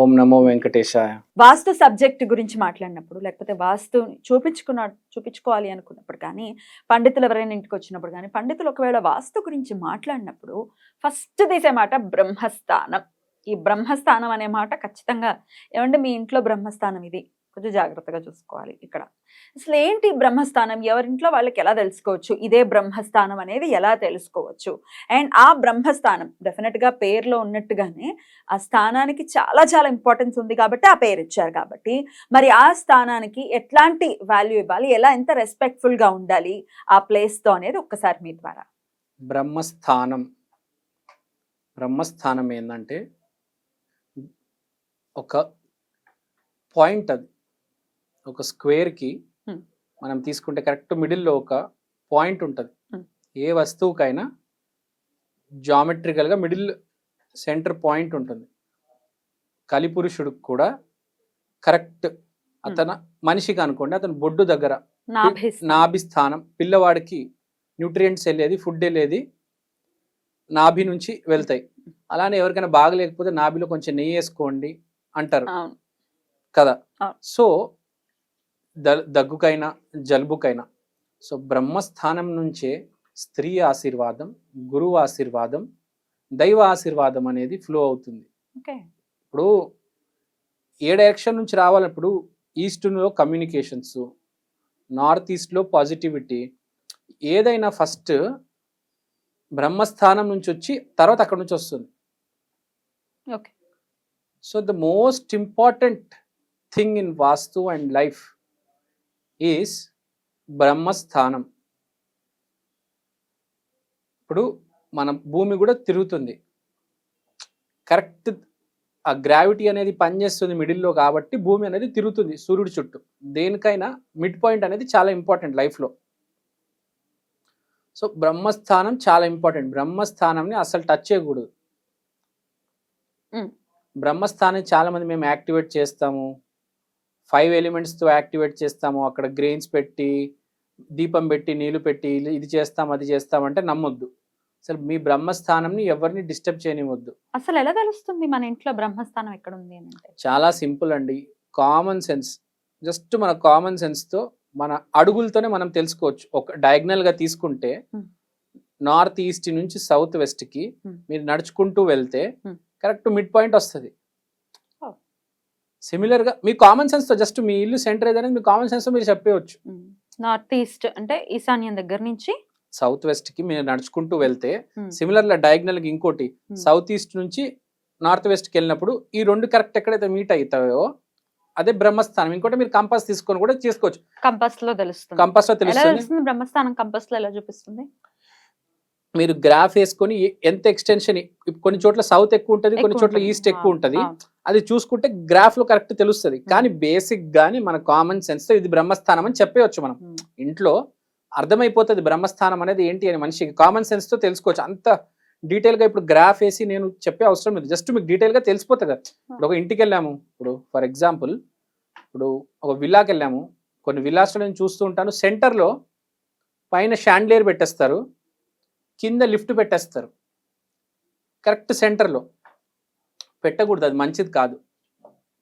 ఓం నమో వెంకటేశాయ. వాస్తు subject గురించి మాట్లాడినప్పుడు లేకపోతే వాస్తు చూపించుకున్న చూపించుకోవాలి అనుకున్నప్పుడు కానీ పండితులు ఎవరైనా ఇంటికి వచ్చినప్పుడు కానీ పండితులు ఒకవేళ వాస్తు గురించి మాట్లాడినప్పుడు ఫస్ట్ తీసే మాట బ్రహ్మస్థానం. ఈ బ్రహ్మస్థానం అనే మాట ఖచ్చితంగా ఏమంటే మీ ఇంట్లో బ్రహ్మస్థానం ఇది? కొంచెం జాగ్రత్తగా చూసుకోవాలి ఇక్కడ. అసలు ఏంటి బ్రహ్మస్థానం? ఎవరింట్లో వాళ్ళకి ఎలా తెలుసుకోవచ్చు? ఇదే బ్రహ్మస్థానం అనేది ఎలా తెలుసుకోవచ్చు? అండ్ ఆ బ్రహ్మస్థానం డెఫినెట్గా పేరులో ఉన్నట్టుగానే ఆ స్థానానికి చాలా చాలా ఇంపార్టెన్స్ ఉంది కాబట్టి ఆ పేరు ఇచ్చారు కాబట్టి. మరి ఆ స్థానానికి ఎట్లాంటి వాల్యూ ఇవ్వాలి? ఎలా ఎంత రెస్పెక్ట్ఫుల్గా ఉండాలి? ఆ ప్లేస్తో అనేది ఒక్కసారి మీ ద్వారా. బ్రహ్మస్థానం. బ్రహ్మస్థానం ఏంటంటే ఒక పాయింట్ అది. ఒక స్క్వేర్కి. మనం తీసుకుంటే కరెక్ట్ మిడిల్లో ఒక పాయింట్ ఉంటుంది. ఏ వస్తువుకైనా జామెట్రికల్గా మిడిల్ సెంటర్ పాయింట్ ఉంటుంది కలిపురుషుడికి కూడా కరెక్ట్ అతను మనిషికి అనుకోండి అతను బొడ్డు దగ్గర. నాభి స్థానం పిల్లవాడికి న్యూట్రియంట్స్ వెళ్ళేది ఫుడ్ వెళ్ళేది నాభి నుంచి వెళ్తాయి అలానే ఎవరికైనా బాగలేకపోతే నాభిలో కొంచెం నెయ్యి వేసుకోండి అంటారు. కదా. సో ద- దగ్గుకైనా జలుబుకైనా. సో బ్రహ్మస్థానం నుంచే స్త్రీ ఆశీర్వాదం గురువు ఆశీర్వాదం దైవ ఆశీర్వాదం అనేది ఫ్లో అవుతుంది. ఓకే. ఇప్పుడు ఏ డైరెక్షన్ నుంచి రావాలప్పుడు ఈస్ట్లో కమ్యూనికేషన్స్ నార్త్ ఈస్ట్లో పాజిటివిటీ. ఏదైనా ఫస్ట్ బ్రహ్మస్థానం నుంచి వచ్చి తర్వాత అక్కడ నుంచి వస్తుంది. Okay. So the most important thing in vastu and life is Brahmasthanam. ఇప్పుడు మన భూమి కూడా తిరుగుతుంది. కరెక్ట్ ఆ గ్రావిటీ అనేది పనిచేస్తుంది మిడిల్లో కాబట్టి భూమి అనేది తిరుగుతుంది సూర్యుడి చుట్టూ. దేనికైనా మిడ్ పాయింట్ అనేది చాలా ఇంపార్టెంట్ లైఫ్లో. సో బ్రహ్మస్థానం చాలా ఇంపార్టెంట్. బ్రహ్మస్థానంని అసలు టచ్ చేయకూడదు. బ్రహ్మస్థానం చాలా మంది మేము యాక్టివేట్ చేస్తాము. ఫైవ్ ఎలిమెంట్స్తో యాక్టివేట్ చేస్తాము అక్కడ గ్రెయిన్స్ పెట్టి దీపం పెట్టి నీళ్ళు పెట్టి ఇది- చేస్తాం అది చేస్తాం అంటే నమ్మొద్దు అసలు మీ బ్రహ్మస్థానంని ఎవరిని డిస్టర్బ్ చేయనివ్వద్దు అసలు ఎలా తెలుస్తుంది మన ఇంట్లో బ్రహ్మస్థానం ఎక్కడ ఉంది అని చాలా సింపుల్ అండి కామన్ సెన్స్ జస్ట్ మన కామన్ సెన్స్తో మన అడుగులతోనే మనం తెలుసుకోవచ్చు ఒక డయాగ్నల్గా తీసుకుంటే. నార్త్ ఈస్ట్ నుంచి సౌత్ వెస్ట్కి Hmm. మీరు నడుచుకుంటూ వెళ్తే. కరెక్ట్ మిడ్ పాయింట్ వస్తుంది. సిమిలర్గా మీ కామన్ సెన్స్తో జస్ట్ మీ ఇల్లు సెంటర్ ఏదనేది మీ కామన్ సెన్స్తో మీరు చెప్పవచ్చు నార్త్ ఈస్ట్ అంటే ఈశాన్యం దగ్గర నుంచి? సౌత్ వెస్ట్కి మీరు నడుచుకుంటూ వెళ్తే. సిమిలర్గా డయాగ్నల్గా ఇంకోటి. సౌత్ ఈస్ట్ నుంచి నార్త్ వెస్ట్కి వెళ్ళినప్పుడు ఈ రెండు కరెక్ట్ ఎక్కడైతే మీట్ అవుతాయో అదే బ్రహ్మస్థానం. ఇంకోటి మీరు కంపాస్ తీసుకొని కూడా చేసుకోవచ్చు. కంపస్లో తెలుస్తుంది. కంపాస్లో తెలుస్తుంది? బ్రహ్మస్థానం కంపస్లో ఎలా చూపిస్తుంది? మీరు గ్రాఫ్ వేసుకొని ఎంత ఎక్స్టెన్షన్ కొన్ని చోట్ల సౌత్ ఎక్కువ ఉంటుంది కొన్ని చోట్ల. ఈస్ట్ ఎక్కువ ఉంటుంది. అది చూసుకుంటే గ్రాఫ్లో కరెక్ట్ తెలుస్తుంది. కానీ బేసిక్ గాని మన కామన్ సెన్స్తో ఇది బ్రహ్మస్థానం అని చెప్పవచ్చు మనం. ఉమ్. ఇంట్లో అర్థమైపోతుంది బ్రహ్మస్థానం అనేది ఏంటి అని మనిషికి కామన్ సెన్స్తో తెలుసుకోవచ్చు. అంత డీటెయిల్గా ఇప్పుడు గ్రాఫ్ వేసి నేను చెప్పే అవసరం లేదు. జస్ట్ మీకు డీటెయిల్గా తెలిసిపోతుంది కదా. ఇప్పుడు ఒక ఇంటికి వెళ్ళాము. ఇప్పుడు ఫర్ ఎగ్జాంపుల్ ఇప్పుడు ఒక విల్లాకి వెళ్ళాము. కొన్ని విల్లాస్లో నేను చూస్తూ ఉంటాను. సెంటర్లో పైన షాండ్లియర్ పెట్టేస్తారు. కింద లిఫ్ట్ పెట్టేస్తారు. కరెక్ట్ సెంటర్లో పెట్టకూడదు అది మంచిది కాదు.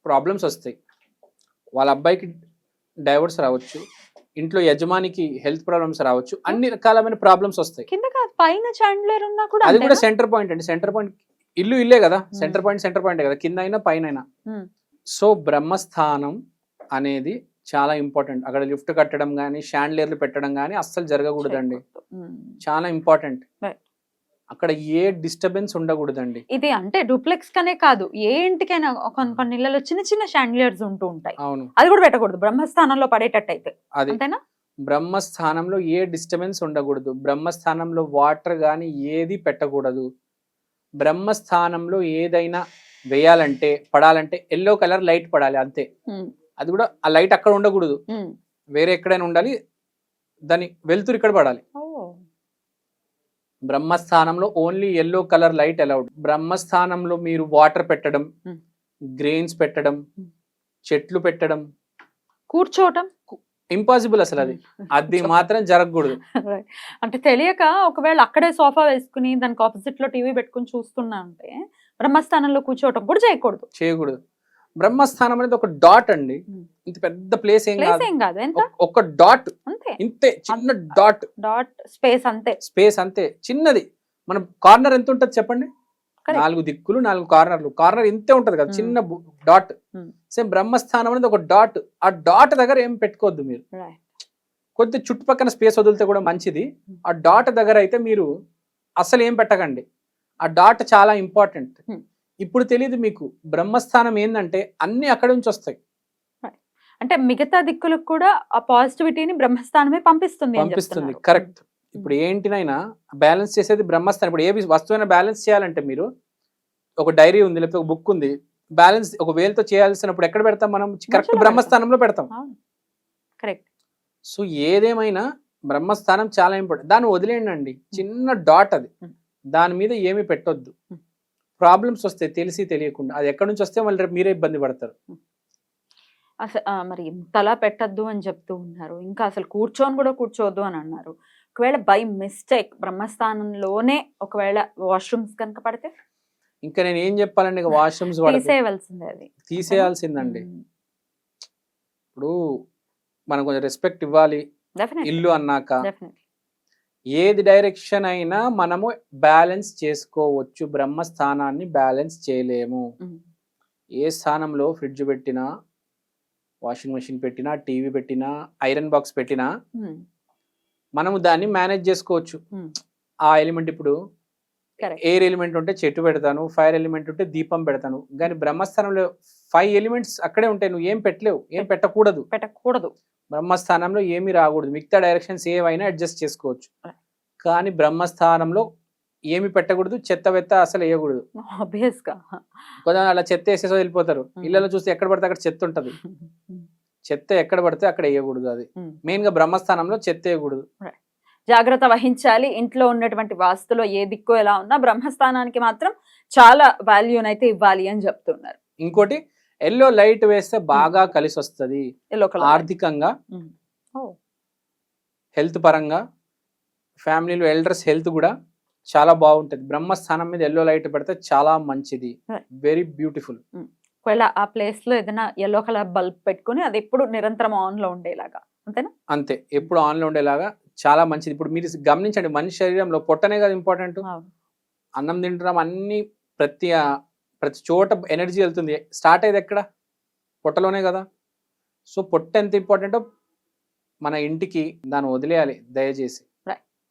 ప్రాబ్లమ్స్ వస్తాయి. వాళ్ళ అబ్బాయికి డైవర్స్ రావచ్చు ఇంట్లో యజమానికి హెల్త్ ప్రాబ్లమ్స్ రావచ్చు అన్ని రకాలమైన ప్రాబ్లమ్స్ వస్తాయి. కింద కాదు పైన చాండ్లర్ ఉన్నా కూడా అది కూడా? సెంటర్ పాయింట్ అండి. సెంటర్ పాయింట్ ఇల్లు ఇల్లే కదా. Hmm. Center point center point కదా కింద. అయినా పైన Hmm. సో బ్రహ్మస్థానం అనేది చాలా ఇంపార్టెంట్ అక్కడ లిఫ్ట్ కట్టడం కానీ షాండ్లియర్లు పెట్టడం కానీ అస్సలు జరగకూడదండి. ఉమ్. చాలా ఇంపార్టెంట్. అక్కడ ఏ డిస్టర్బెన్స్ ఉండకూడదండి. ఇది అంటే డూప్లెక్స్ కనే కాదు ఏ ఇంటికైనా కొన్ని కొన్ని ఇళ్ళలో చిన్న చిన్న షాండ్లియర్స్ ఉంటూ ఉంటాయి. అవును. అది కూడా పెట్టకూడదు బ్రహ్మస్థానంలో పడేటట్టు అయితే అది అంతేనా? బ్రహ్మస్థానంలో ఏ డిస్టర్బెన్స్ ఉండకూడదు. బ్రహ్మస్థానంలో వాటర్ కానీ ఏది పెట్టకూడదు. బ్రహ్మస్థానంలో ఏదైనా వేయాలంటే పడాలంటే ఎల్లో కలర్ లైట్ పడాలి అంతే. అది కూడా ఆ లైట్ అక్కడ ఉండకూడదు. వేరే ఎక్కడైనా ఉండాలి దాని వెలుతురు ఇక్కడ పడాలి. బ్రహ్మస్థానంలో only yellow colour light allowed బ్రహ్మస్థానంలో మీరు వాటర్ పెట్టడం Hmm. గ్రెయిన్స్ పెట్టడం Hmm. చెట్లు పెట్టడం. కూర్చోవటం? ఇంపాసిబుల్ అసలు అది. అది మాత్రం జరగకూడదు. అంటే తెలియక ఒకవేళ అక్కడే సోఫా వేసుకుని దానికి ఆపోజిట్లో టీవీ పెట్టుకుని చూస్తున్నా అంటే బ్రహ్మస్థానంలో కూర్చోవటం కూడా చేయకూడదు. చేయకూడదు. బ్రహ్మస్థానం అనేది ఒక డాట్ అండి. Hmm. ఇంత పెద్ద ప్లేస్ ఏం కాదు. ఒక- డాట్ ఇంతే చిన్న డాట్ డాట్ స్పేస్ అంతే. స్పేస్ అంతే. చిన్నది. మన కార్నర్ ఎంత ఉంటుంది చెప్పండి. నాలుగు దిక్కులు నాలుగు కార్నర్లు. కార్నర్ ఇంతే ఉంటది కదా Hmm. చిన్న డాట్ Hmm. సేమ్ బ్రహ్మస్థానం అనేది ఒక డాట్ ఆ డాట్ దగ్గర ఏం పెట్టుకోవద్దు మీరు. కొద్ది చుట్టుపక్కల స్పేస్ వదిలితే కూడా మంచిది. Hmm. ఆ డాట్ దగ్గర అయితే మీరు అసలు ఏం పెట్టకండి. ఆ డాట్ చాలా ఇంపార్టెంట్ Hmm. ఇప్పుడు తెలియదు మీకు. బ్రహ్మస్థానం ఏంటంటే అన్ని అక్కడి నుంచి వస్తాయి. అంటే మిగతా దిక్కులకు కూడా ఆ పాజిటివిటీని బ్రహ్మస్థానమే పంపిస్తుంది పంపిస్తుంది. కరెక్ట్ ఇప్పుడు ఏంటినైనా బ్యాలెన్స్ చేసేది బ్రహ్మస్థానం. ఇప్పుడు ఏ వస్తువైనా బ్యాలెన్స్ చేయాలంటే మీరు ఒక డైరీ ఉంది లేకపోతే ఒక బుక్ ఉంది బ్యాలెన్స్ ఒక వేలతో చేయాల్సినప్పుడు ఎక్కడ పెడతాం మనం? కరెక్ట్ బ్రహ్మస్థానంలో పెడతాం. కరెక్ట్ సో ఏదేమైనా బ్రహ్మస్థానం చాలా ఇంపార్టెంట్ దాన్ని వదిలేయండి అండి చిన్న డాట్ అది. దాని మీద ఏమి పెట్టొద్దు. ప్రాబ్లమ్స్ వస్తాయి తెలిసి తెలియకుండా. అది ఎక్కడి నుంచి వస్తే మళ్ళీ రేపు మీరే ఇబ్బంది పడతారు. అసలు మరి ఇంతలా పెట్టద్దు అని చెప్తూ ఉన్నారు. ఇంకా అసలు కూర్చొని కూడా కూర్చోవద్దు అని అన్నారు. ఒకవేళ బై మిస్టేక్ బ్రహ్మస్థానంలోనే ఒకవేళ వాష్రూమ్స్ కనుక పడితే? ఇంకా నేను ఏం చెప్పాలండి వాష్రూమ్స్ తీసేయవలసిందే అది. తీసేయాల్సిందండి. ఇప్పుడు మనం కొంచెం రెస్పెక్ట్ ఇవ్వాలి. ఇల్లు అన్నాక ఏది డైరెక్షన్ అయినా మనము బ్యాలెన్స్ చేసుకోవచ్చు. బ్రహ్మస్థానాన్ని బ్యాలెన్స్ చేయలేము. ఏ స్థానంలో ఫ్రిడ్జ్ పెట్టినా వాషింగ్ మెషిన్ పెట్టినా టీవీ పెట్టినా ఐరన్ బాక్స్ పెట్టినా మనము దాన్ని మేనేజ్ చేసుకోవచ్చు. ఆ ఎలిమెంట్ ఇప్పుడు. ఎయిర్ ఎలిమెంట్ ఉంటే చెట్టు పెడతాను ఫైర్ ఎలిమెంట్ ఉంటే దీపం పెడతాను. కానీ బ్రహ్మస్థానంలో ఫైవ్ ఎలిమెంట్స్ అక్కడే ఉంటాయి నువ్వు ఏం పెట్టలేవు ఏం పెట్టకూడదు. పెట్టకూడదు. బ్రహ్మస్థానంలో ఏమీ రాకూడదు. మిగతా డైరెక్షన్స్ ఏవైనా అడ్జస్ట్ చేసుకోవచ్చు. కానీ బ్రహ్మస్థానంలో ఏమి పెట్టకూడదు చెత్త వెత్త అసలు వేయకూడదు. కొంచెం అలా చెత్త వేసేసి వెళ్ళిపోతారు. Hmm. ఇళ్ళలో చూస్తే ఎక్కడ పడితే అక్కడ చెత్త ఉంటది. చెత్త ఎక్కడ పడితే అక్కడ వేయకూడదు అది. Hmm. మెయిన్గా బ్రహ్మస్థానంలో చెత్త వేయకూడదు. జాగ్రత్త వహించాలి. ఇంట్లో ఉన్నటువంటి వాస్తులో ఏ దిక్కు ఎలా ఉన్నా బ్రహ్మస్థానానికి మాత్రం చాలా వాల్యూనైతే ఇవ్వాలి అని చెప్తున్నారు. ఇంకోటి ఎల్లో లైట్ వేస్తే బాగా కలిసి వస్తుంది ఆర్థికంగా హెల్త్ పరంగా ఫ్యామిలీలో ఎల్డర్స్ హెల్త్ కూడా చాలా బాగుంటది. బ్రహ్మస్థానం మీద ఎల్లో లైట్ పెడితే చాలా మంచిది. వెరీ బ్యూటిఫుల్ ఒకవేళ ఆ ప్లేస్లో ఏదైనా ఎల్లో కలర్ బల్బ్ పెట్టుకుని అది ఎప్పుడు నిరంతరం ఆన్లో ఉండేలాగా. అంతేనా? అంతే. ఎప్పుడు ఆన్లో ఉండేలాగా చాలా మంచిది. ఇప్పుడు మీరు గమనించండి మనిషి శరీరంలో పొట్టనే కదా ఇంపార్టెంట్ అన్నం తింటున్నాం అన్ని ప్రతి ప్రతి చోట ఎనర్జీ వెళ్తుంది. స్టార్ట్ అయ్యేది ఎక్కడ? పొట్టలోనే కదా. సో పొట్ట ఎంత ఇంపార్టెంటో మన ఇంటికి దాన్ని వదిలేయాలి దయచేసి.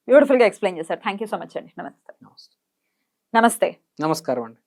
బ్యూటిఫుల్గా ఎక్స్ప్లెయిన్ చేశారు. థ్యాంక్ యూ సో మచ్ అండి. నమస్తే. నమస్తే. నమస్కారం అండి.